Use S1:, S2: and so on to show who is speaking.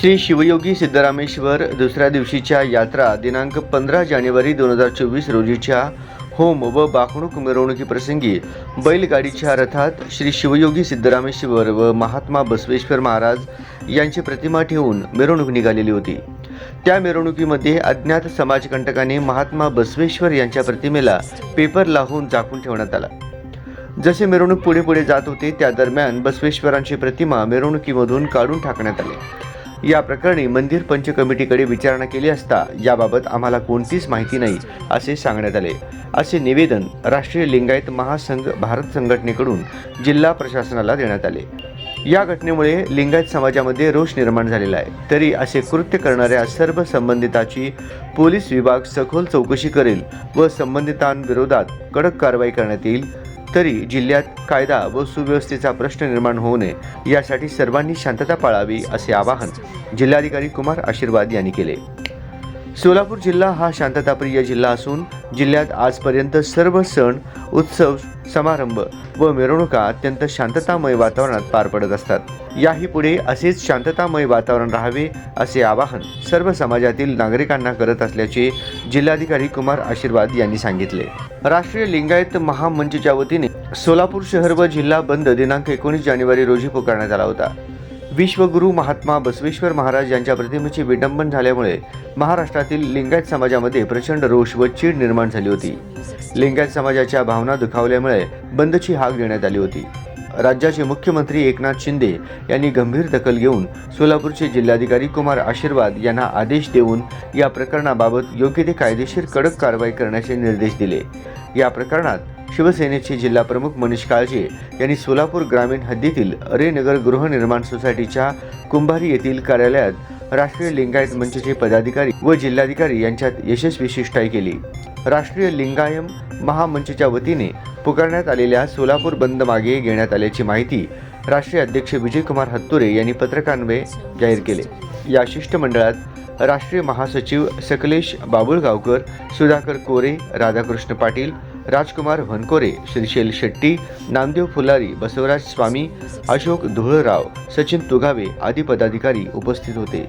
S1: श्री शिवयोगी सिद्धरामेश्वर दुसऱ्या दिवशीच्या यात्रा दिनांक पंधरा जानेवारी दोन हजार चोवीस रोजीच्या होम व बाकणूक मिरवणुकीप्रसंगी बैलगाडीच्या रथात श्री शिवयोगी सिद्धरामेश्वर व महात्मा बसवेश्वर महाराज यांची प्रतिमा ठेवून मिरवणूक निघालेली होती. त्या मिरवणुकीमध्ये अज्ञात समाजकंटकाने महात्मा बसवेश्वर यांच्या प्रतिमेला पेपर लावून झाकून ठेवण्यात आला. जसे मिरवणूक पुढे पुढे जात होते त्या दरम्यान बसवेश्वरांची प्रतिमा मिरवणुकीमधून काढून टाकण्यात आली. या प्रकरणी मंदिर पंच कमिटीकडे विचारणा केली असता याबाबत आम्हाला कोणतीच माहिती नाही असे सांगण्यात आले. असे निवेदन राष्ट्रीय लिंगायत महासंघ भारत संघटनेकडून जिल्हा प्रशासनाला देण्यात आले. या घटनेमुळे लिंगायत समाजामध्ये रोष निर्माण झालेला आहे. तरी असे कृत्य करणाऱ्या सर्व संबंधिताची पोलीस विभाग सखोल चौकशी करेल व संबंधितांविरोधात कडक कारवाई करण्यात येईल तरी जिल्ह्यात कायदा व सुव्यवस्थेचा प्रश्न निर्माण होऊ नये यासाठी सर्वांनी शांतता पाळावी असे आवाहन जिल्हाधिकारी कुमार आशीर्वाद यांनी केले. सोलापूर जिल्हा हा शांतताप्रिय जिल्हा असून जिल्ह्यात आजपर्यंत सर्व सण उत्सव समारंभ व मिरवणुका अत्यंत शांततामय वातावरणात पार पडत असतात. याही पुढे असेच शांततामय वातावरण राहावे असे आवाहन सर्व समाजातील नागरिकांना करत असल्याचे जिल्हाधिकारी कुमार आशीर्वाद यांनी सांगितले. राष्ट्रीय लिंगायत महामंचच्या वतीने सोलापूर शहर व जिल्हा बंद दिनांक एकोणीस जानेवारी रोजी पुकारण्यात आला होता. विश्वगुरू महात्मा बसवेश्वर महाराज यांच्या प्रतिमेचे विडंबन झाल्यामुळे महाराष्ट्रातील लिंगायत समाजामध्ये प्रचंड रोष व चीड निर्माण झाली होती. लिंगायत समाजाच्या भावना दुखावल्यामुळे बंदची हाक देण्यात आली होती. राज्याचे मुख्यमंत्री एकनाथ शिंदे यांनी गंभीर दखल घेऊन सोलापूरचे जिल्हाधिकारी कुमार आशीर्वाद यांना आदेश देऊन या प्रकरणाबाबत योग्य ते कायदेशीर कडक कारवाई करण्याचे निर्देश दिले. या प्रकरणात शिवसेनेचे जिल्हाप्रमुख मनीष काळजे यांनी सोलापूर ग्रामीण हद्दीतील अरेनगर गृहनिर्माण सोसायटीच्या कुंभारी येथील कार्यालयात राष्ट्रीय लिंगायत मंचचे पदाधिकारी व जिल्हाधिकारी यांच्यात यशस्वी शिष्टाई केली. राष्ट्रीय लिंगायम महामंचच्या वतीने पुकारण्यात आलेल्या सोलापूर बंद मागे घेण्यात आल्याची माहिती राष्ट्रीय अध्यक्ष विजयकुमार हत्तुरे यांनी पत्रकान्वये जाहीर केले. या शिष्टमंडळात राष्ट्रीय महासचिव सकलेश बाबुळगावकर सुधाकर कोरे राधाकृष्ण पाटील राजकुमार वनकोरे श्रीशैल शेट्टी नामदेव फुलारी बसवराज स्वामी अशोक धुळराव सचिन तुगावे आदी पदाधिकारी उपस्थित होते.